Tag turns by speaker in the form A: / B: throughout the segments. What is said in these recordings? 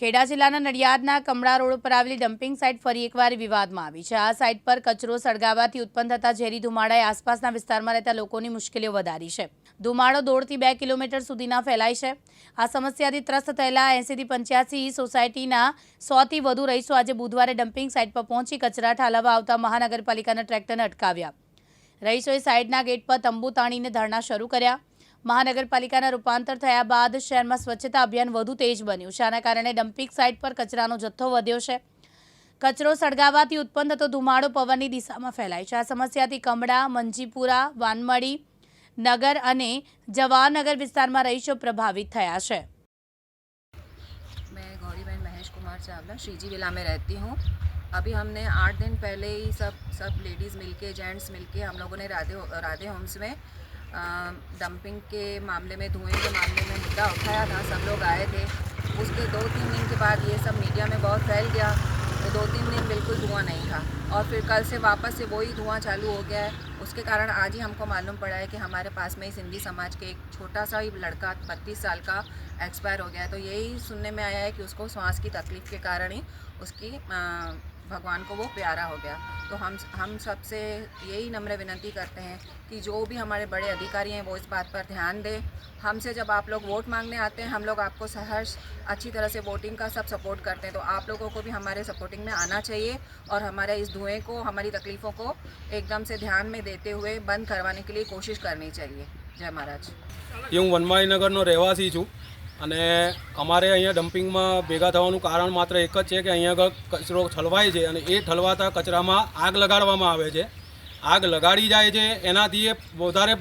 A: ખેડા જિલ્લાના નડિયાદના કમળા રોડ પર આવેલી ડમ્પિંગ સાઇટ ફરી એકવાર વિવાદમાં આવી છે. આ સાઇટ પર કચરો સળગાવવાથી ઉત્પન્ન થતા ઝેરી ધુમાડાએ આસપાસના વિસ્તારમાં રહેતા લોકોની મુશ્કેલીઓ વધારી છે. ધુમાડો દોઢથી બે કિલોમીટર સુધીના ફેલાય છે. આ સમસ્યાથી ત્રસ્ત થયેલા એંસીથી પંચ્યાસી સોસાયટીના સોથી વધુ રહીશો આજે બુધવારે ડમ્પિંગ સાઇટ પર પહોંચી કચરા ઠાલવવા આવતા મહાનગરપાલિકાના ટ્રેક્ટરને અટકાવ્યા. રહીશોએ સાઇડના ગેટ પર તંબુ તાણીને ધરણા શરૂ કર્યા. મહાનગરપાલિકાના રૂપાંતર થયા બાદ શહેરમાં સ્વચ્છતા અભિયાન વધુ તેજ બન્યું છે આના કારણે ડમ્પિંગ સાઇટ પર કચરાનો જથ્થો વધ્યો છે કચરો સળગાવવાથી ઉત્પન્ન થતો ધુમાડો પવનની દિશામાં ફેલાય છે આ સમસ્યાથી કમળા મંજીપુરા વાનમડી નગર અને જવાહરનગર વિસ્તારમાં રહીશો પ્રભાવિત થયા છે
B: मैं गौरी बहन महेश कुमार चावला श्रीजी विला में रहती हूँ अभी हमने आठ दिन पहले ही सब सब लेडीज़ मिलके जेंट्स मिलके हम लोगों ने राधे राधे होम्स में अ, डंपिंग के मामले में धुएँ के मामले में मुद्दा उठाया था सब लोग आए थे। उसके दो तीन दिन के बाद ये सब मीडिया में बहुत फैल गया। तो दो तीन दिन बिल्कुल धुआँ नहीं था। और फिर कल से वापस से वही धुआँ चालू हो गया है। उसके कारण आज ही हमको मालूम पड़ा है कि हमारे पास में ही सिंधी समाज के एक छोटा सा ही लड़का बत्तीस साल का एक्सपायर हो गया है। तो यही सुनने में आया है कि उसको सांस की तकलीफ़ के कारण ही उसकी अ, भगवान को वो प्यारा हो गया तो हम हम सबसे यही नम्र विनती करते हैं कि जो भी हमारे बड़े अधिकारी हैं वो इस बात पर ध्यान दें हमसे जब आप लोग वोट मांगने आते हैं हम लोग आपको सहर्ष अच्छी तरह से वोटिंग का सब सपोर्ट करते हैं तो आप लोगों को भी हमारे सपोर्टिंग में आना चाहिए और हमारे इस धुएं को हमारी तकलीफ़ों को एकदम से ध्यान में देते हुए बंद करवाने के लिए कोशिश करनी चाहिए जय महाराज
C: એ હું વનમાળીનગરનો રહેવાસી છું અને અમારે અહીંયા ડમ્પિંગમાં ભેગા થવાનું કારણ માત્ર એક જ છે કે અહીંયા આગળ કચરો ઠલવાય છે અને એ ઠલવાતા કચરામાં આગ લગાડવામાં આવે છે. આગ લગાડી જાય છે, એનાથી એ વધારે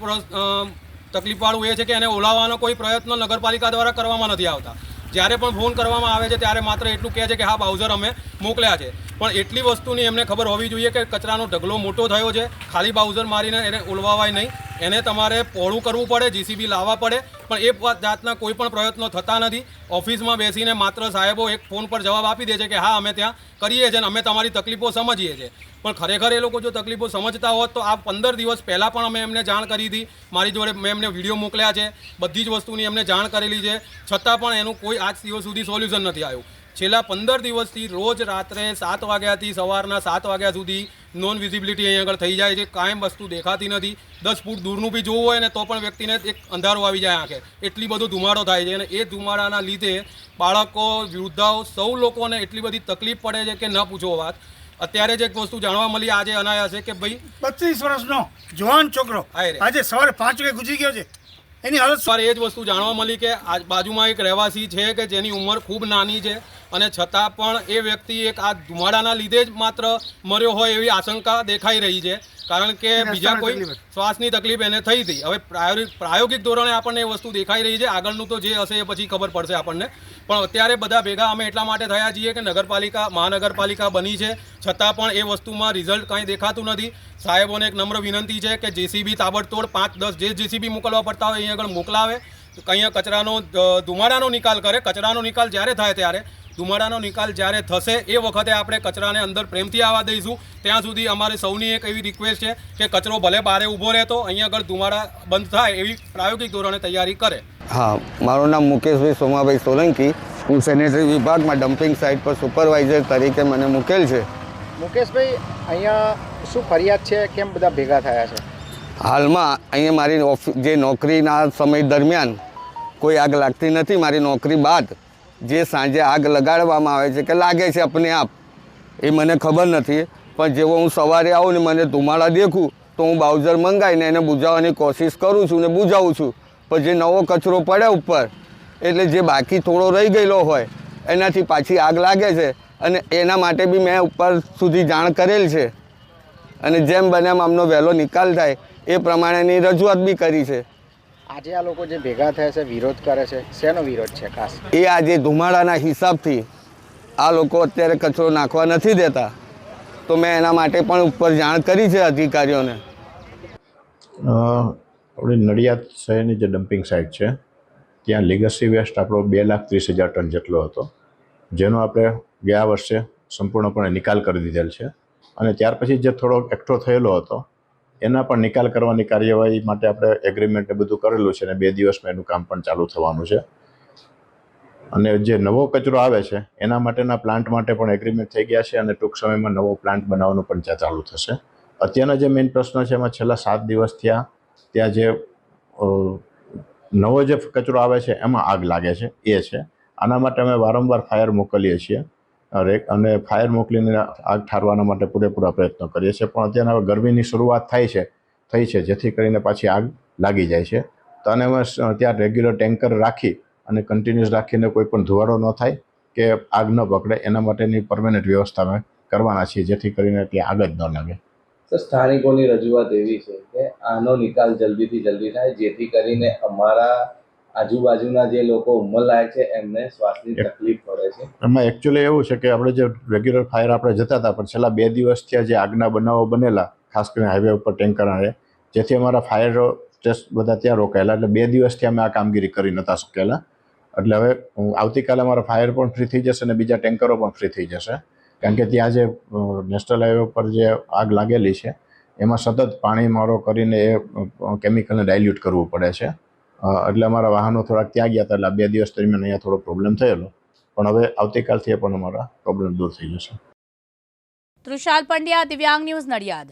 C: તકલીફવાળું એ છે કે એને ઓલાવવાનો કોઈ પ્રયત્ન નગરપાલિકા દ્વારા કરવામાં નથી આવતા. જ્યારે પણ ફોન કરવામાં આવે છે, ત્યારે માત્ર એટલું કહે છે કે હા, બાઉઝર અમે મોકલ્યા છે. પણ એટલી વસ્તુની એમને ખબર હોવી જોઈએ કે કચરાનો ઢગલો મોટો થયો છે. ખાલી બાઉઝર મારીને એને ઓલવાવાય નહીં. એને તમારે પહોળું કરવું પડે જીસીબી લાવવા પડે, પણ એ જાતના કોઈ પણ પ્રયત્નો થતા નથી. ઓફિસમાં બેસીને માત્ર સાહેબો એક ફોન પર જવાબ આપી દે છે કે હા, અમે ત્યાં કરીએ છીએ અને અમે તમારી તકલીફો સમજીએ છીએ. પણ ખરેખર એ લોકો જો તકલીફો સમજતા હોત તો આ પંદર દિવસ પહેલાં પણ અમે એમને જાણ કરી હતી. મારી જોડે મેં એમને વીડિયો મોકલ્યા છે. બધી જ વસ્તુની એમને જાણ કરેલી છે. છતાં પણ એનું કોઈ આજ દિવસ સુધી સોલ્યુશન નથી આવ્યું. છેલ્લા પંદર દિવસથી રોજ રાત્રે સાત વાગ્યાથી સવારના સાત વાગ્યા સુધી નોન વિઝિબિલિટી અહીં આગળ થઈ જાય છે. કાંઈ વસ્તુ દેખાતી નથી. દસ ફૂટ દૂરનું બી જોવું હોય ને તો પણ વ્યક્તિને એક અંધારો આવી જાય આંખે. એટલી બધો ધુમાડો થાય છે અને એ ધુમાડાના લીધે બાળકો વૃદ્ધાઓ સૌ લોકોને એટલી બધી તકલીફ પડે છે કે ન પૂછો વાત. અત્યારે જ એક વસ્તુ જાણવા મળી આજે અનાયાસે કે ભાઈ
D: પચીસ વર્ષનો જવાન છોકરો આજે સવારે પાંચ વાગે ગુજરી ગયો છે. એની હાલત સર
C: સવારે એ જ વસ્તુ જાણવા મળી કે આ બાજુમાં એક રહેવાસી છે કે જેની ઉંમર ખૂબ નાની છે. અને છતાં પણ એ વ્યક્તિ એક આ ધુમાડાના લીધે જ માત્ર મર્યો હોય એવી આશંકા દેખાઈ રહી છે. કારણ કે બીજા કોઈ શ્વાસની તકલીફ એને થઈ હતી. હવે પ્રાયોગિક પ્રાયોગિક ધોરણે આપણને એ વસ્તુ દેખાઈ રહી છે. આગળનું તો જે હશે એ પછી ખબર પડશે આપણને. પણ અત્યારે બધા ભેગા અમે એટલા માટે થયા છીએ કે નગરપાલિકા મહાનગરપાલિકા બની છે. છતાં પણ એ વસ્તુમાં રિઝલ્ટ કંઈ દેખાતું નથી. સાહેબોને એક નમ્ર વિનંતી છે કે જેસીબી તાબડતોડ પાંચ દસ જે જેસીબી મોકલવા પડતા હોય અહીં આગળ મોકલાવે. અહીંયા કચરાનો ધુમાડાનો નિકાલ કરે. કચરાનો નિકાલ જ્યારે થાય ત્યારે ધુમાડાનો નિકાલ જ્યારે થશે એ વખતે આપણે કચરાને અંદર પ્રેમથી આવવા દઈશું. ત્યાં સુધી અમારે સૌની એક એવી રિક્વેસ્ટ છે કે કચરો ભલે બારે ઊભો રહેતો અહીંયા આગળ ધુમાડા બંધ થાય એવી પ્રાયોગિક ધોરણે તૈયારી કરે.
E: હા મારું નામ મુકેશભાઈ સોમાભાઈ સોલંકી. હું સેનેટરી વિભાગમાં ડમ્પિંગ સાઇટ પર સુપરવાઇઝર તરીકે મને મૂકેલ છે.
F: મુકેશભાઈ અહીંયા શું ફરિયાદ છે? કેમ બધા ભેગા થયા છે?
E: હાલમાં અહીંયા મારી ઓફિસ જે નોકરીના સમય દરમિયાન કોઈ આગ લાગતી નથી મારી નોકરી બાદ જે સાંજે આગ લગાડવામાં આવે છે કે લાગે છે અપને આપ, એ મને ખબર નથી. પણ જેવો હું સવારે આવું ને મને ધુમાડા દેખું, તો હું બાઉઝર મંગાવીને એને બુઝાવવાની કોશિશ કરું છું ને બુઝાવું છું. પણ જે નવો કચરો પડે ઉપર, એટલે જે બાકી થોડો રહી ગયેલો હોય, એનાથી પાછી આગ લાગે છે અને એના માટે બી મેં ઉપર સુધી જાણ કરેલ છે. અને જેમ બને એમ આમનો વહેલો નિકાલ થાય, એ પ્રમાણેની રજૂઆત બી કરી છે.
F: આજે આ લોકો જે ભેગા થયા છે વિરોધ કરે છે શેનો વિરોધ છે ખાસ?
E: એ આજે ધુમાડાના હિસાબથી આ લોકો અત્યારે કચરો નાખવા નથી દેતા. તો મેં એના માટે પણ ઉપર જાણ કરી છે અધિકારીઓને.
G: આપણે આપણી નડિયાદ શહેરની જે ડમ્પિંગ સાઇટ છે ત્યાં લેગસી વેસ્ટ આપણો બે લાખ ત્રીસ હજાર ટન જેટલો હતો જેનો આપણે ગયા વર્ષે સંપૂર્ણપણે નિકાલ કરી દીધેલ છે. અને ત્યાર પછી જે થોડો એકઠો થયેલો હતો એના પણ નિકાલ કરવાની કાર્યવાહી માટે આપણે એગ્રીમેન્ટ બધું કરેલું છે અને બે દિવસમાં એનું કામ પણ ચાલુ થવાનું છે. અને જે નવો કચરો આવે છે, એના માટેના પ્લાન્ટ માટે પણ એગ્રીમેન્ટ થઈ ગયા છે અને ટૂંક સમયમાં નવો પ્લાન્ટ બનાવવાનું પણ ત્યાં ચાલુ થશે. અત્યારના જે મેઇન પ્રશ્ન છે, એમાં છેલ્લા સાત દિવસ થયા, ત્યાં જે નવો જે કચરો આવે છે, એમાં આગ લાગે છે, એ છે. આના માટે અમે વારંવાર ફાયર મોકલીએ છીએ. અને ફાયર મોકલીને આગ ઠારવાના માટે પૂરેપૂરા પ્રયત્નો કરીએ છીએ. પણ અત્યારે હવે ગરમીની શરૂઆત થાય છે, થઈ છે, જેથી કરીને પાછી આગ લાગી જાય છે. તો અને અમે ત્યાં રેગ્યુલર ટેન્કર રાખી અને કન્ટિન્યુઅસ રાખીને કોઈ પણ ધુવાડો ન થાય કે આગ ન પકડે, એના માટેની પરમેનન્ટ વ્યવસ્થા અમે કરવાના છીએ, જેથી કરીને ત્યાં આગ જ ન લાગે.
H: તો સ્થાનિકોની રજૂઆત એવી છે કે આનો નિકાલ જલ્દીથી જલ્દી થાય, જેથી કરીને અમારા આજુબાજુના જે લોકો ઉંમરલાયક છે એમને શ્વાસની તકલીફ પડે છે.
G: એમાં એકચ્યુઅલી એવું છે કે આપણે જે રેગ્યુલર ફાયર આપણે જતા હતા પણ છેલ્લા બે દિવસ થયા જે આગના બનાવો બનેલા ખાસ કરીને હાઈવે ઉપર ટેન્કર આવે જેથી અમારા ફાયર ટેસ્ટ બધા ત્યાં રોકાયેલા. એટલે બે દિવસથી અમે આ કામગીરી કરી નતા શકેલા. એટલે હવે આવતીકાલે અમારા ફાયર પણ ફ્રી થઈ જશે અને બીજા ટેન્કરો પણ ફ્રી થઈ જશે. કારણ કે ત્યાં જે નેશનલ હાઈવે પર જે આગ લાગેલી છે એમાં સતત પાણી મારો કરીને એ કેમિકલને ડાયલ્યુટ કરવું પડે છે. એટલે અમારા વાહનો થોડાક ત્યાં ગયા હતા એટલે બે દિવસ દરમિયાન અહીંયા થોડો પ્રોબ્લેમ થયેલો. પણ હવે આવતીકાલથી પણ અમારા પ્રોબ્લેમ દૂર થઈ જશે.
A: તૃષાલ પંડ્યા, દિવ્યાંગ ન્યૂઝ નડિયાદ.